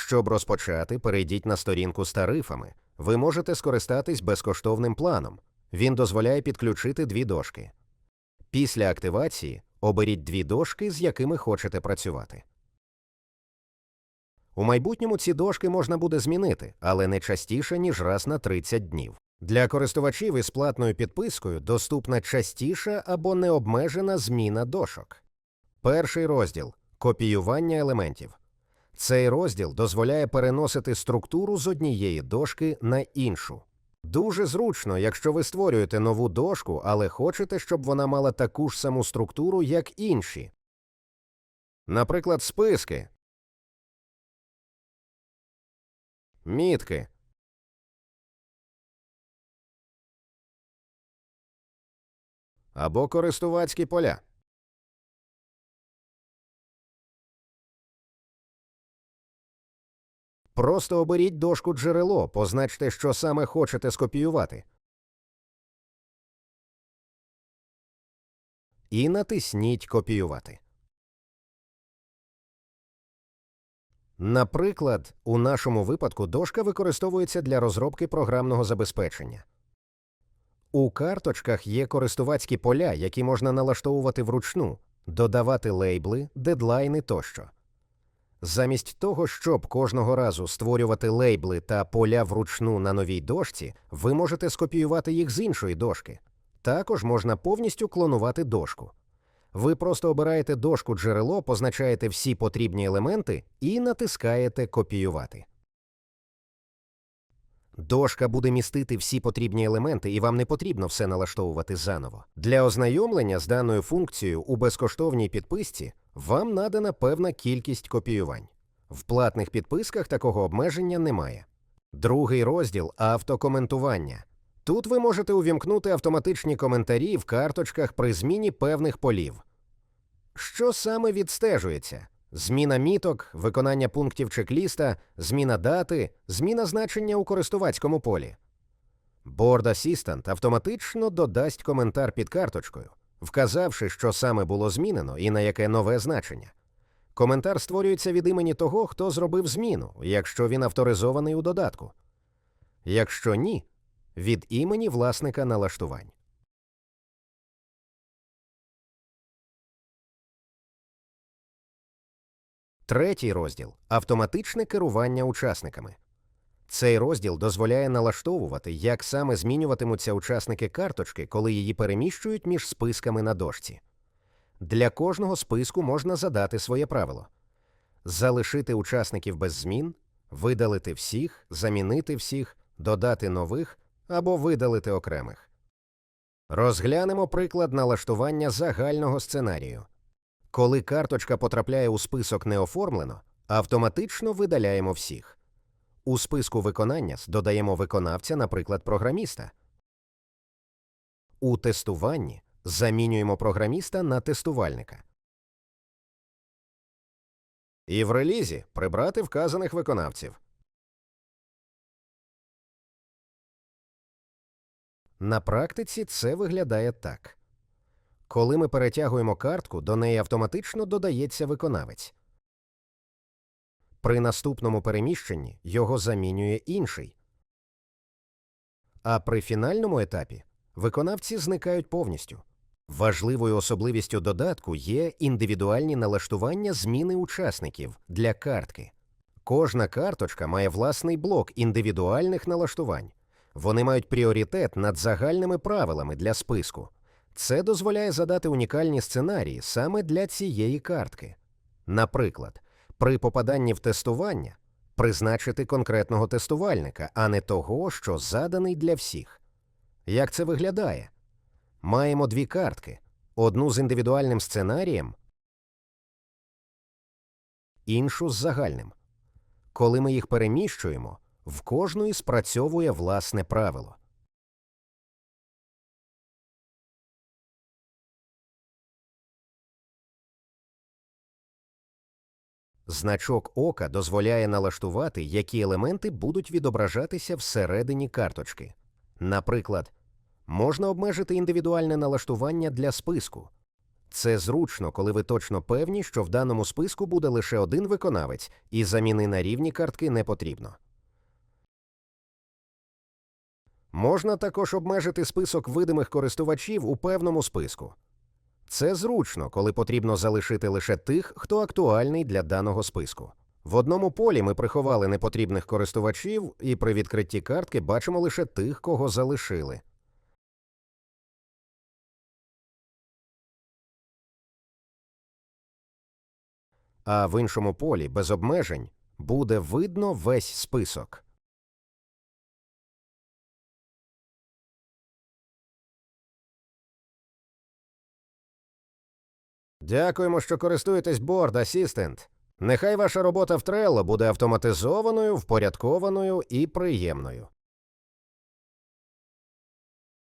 Щоб розпочати, перейдіть на сторінку з тарифами. Ви можете скористатись безкоштовним планом. Він дозволяє підключити дві дошки. Після активації оберіть дві дошки, з якими хочете працювати. У майбутньому ці дошки можна буде змінити, але не частіше, ніж раз на 30 днів. Для користувачів із платною підпискою доступна частіша або необмежена зміна дошок. Перший розділ копіювання елементів. Цей розділ дозволяє переносити структуру з однієї дошки на іншу. Дуже зручно, якщо ви створюєте нову дошку, але хочете, щоб вона мала таку ж саму структуру, як інші. Наприклад, списки, мітки. Або користувацькі поля. Просто оберіть дошку джерело, позначте, що саме хочете скопіювати. І натисніть Копіювати. Наприклад, у нашому випадку дошка використовується для розробки програмного забезпечення. У карточках є користувацькі поля, які можна налаштовувати вручну, додавати лейбли, дедлайни тощо. Замість того, щоб кожного разу створювати лейбли та поля вручну на новій дошці, ви можете скопіювати їх з іншої дошки. Також можна повністю клонувати дошку. Ви просто обираєте дошку джерело, позначаєте всі потрібні елементи і натискаєте Копіювати. Дошка буде містити всі потрібні елементи, і вам не потрібно все налаштовувати заново. Для ознайомлення з даною функцією у безкоштовній підписці вам надана певна кількість копіювань. В платних підписках такого обмеження немає. Другий розділ автокоментування. Тут ви можете увімкнути автоматичні коментарі в карточках при зміні певних полів. Що саме відстежується? Зміна міток, виконання пунктів чек-ліста, зміна дати, зміна значення у користувацькому полі. Board Assistant автоматично додасть коментар під карточкою, вказавши, що саме було змінено і на яке нове значення. Коментар створюється від імені того, хто зробив зміну, якщо він авторизований у додатку. Якщо ні, від імені власника налаштувань. Третій розділ автоматичне керування учасниками. Цей розділ дозволяє налаштовувати, як саме змінюватимуться учасники карточки, коли її переміщують між списками на дошці. Для кожного списку можна задати своє правило: залишити учасників без змін, видалити всіх, замінити всіх, додати нових або видалити окремих. Розглянемо приклад налаштування загального сценарію. Коли карточка потрапляє у список неоформлено, автоматично видаляємо всіх. У списку виконання додаємо виконавця, наприклад, програміста. У тестуванні замінюємо програміста на тестувальника. І в релізі прибрати вказаних виконавців. На практиці це виглядає так. Коли ми перетягуємо картку, до неї автоматично додається виконавець. При наступному переміщенні його замінює інший. А при фінальному етапі виконавці зникають повністю. Важливою особливістю додатку є індивідуальні налаштування зміни учасників для картки. Кожна карточка має власний блок індивідуальних налаштувань. Вони мають пріоритет над загальними правилами для списку. Це дозволяє задати унікальні сценарії саме для цієї картки. Наприклад, при попаданні в тестування призначити конкретного тестувальника, а не того, що заданий для всіх. Як це виглядає? Маємо дві картки: одну з індивідуальним сценарієм, іншу з загальним. Коли ми їх переміщуємо, в кожної спрацьовує власне правило. Значок ока дозволяє налаштувати, які елементи будуть відображатися всередині карточки. Наприклад, можна обмежити індивідуальне налаштування для списку. Це зручно, коли ви точно певні, що в даному списку буде лише один виконавець, і заміни на рівні картки не потрібно. Можна також обмежити список видимих користувачів у певному списку. Це зручно, коли потрібно залишити лише тих, хто актуальний для даного списку. В одному полі ми приховали непотрібних користувачів, і при відкритті картки бачимо лише тих, кого залишили. А в іншому полі без обмежень буде видно весь список. Дякуємо, що користуєтесь Board Assistant. Нехай ваша робота в Trello буде автоматизованою, впорядкованою і приємною.